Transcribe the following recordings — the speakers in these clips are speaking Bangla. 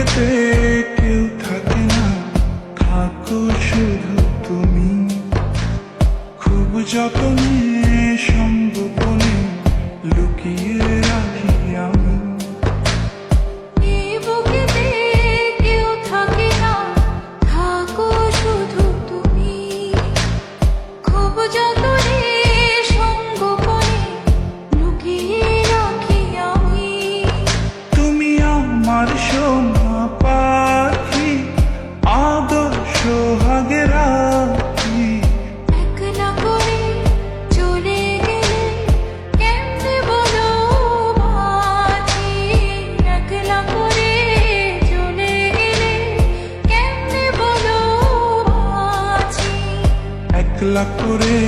জগতে কেউ থাকে না। থাকো শুধু তুমি। খুব যত্নে সম্গোপনে লুকিয়ে রাখি আমি। আমার সোম অবহেলা করে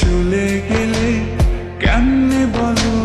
চলে গেলে কেমনে বলো?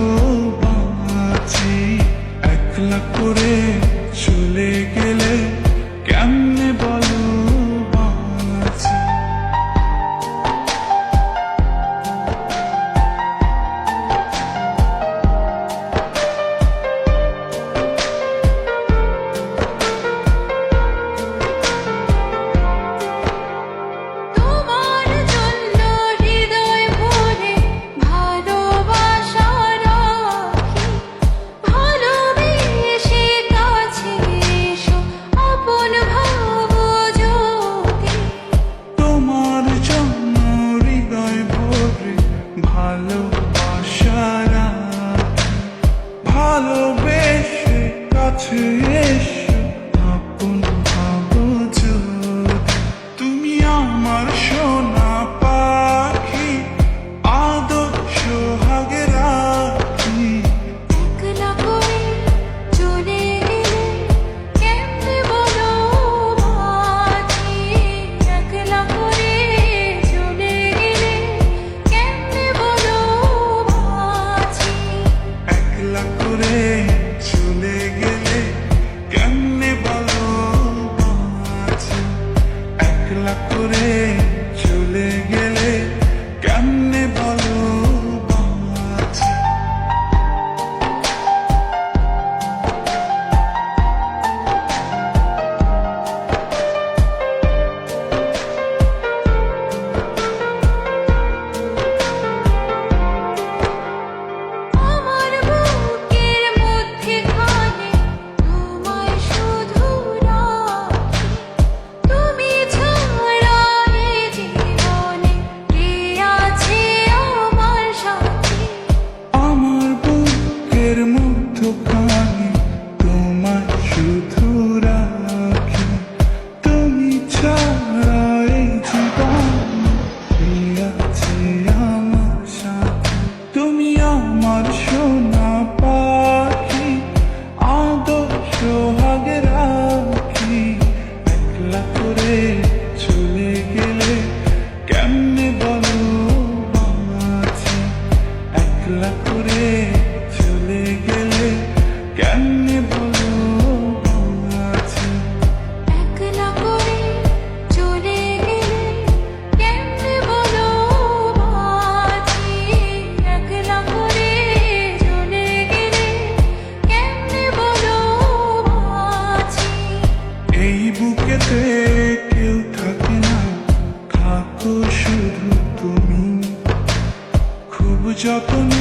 ভালো Cook on যখন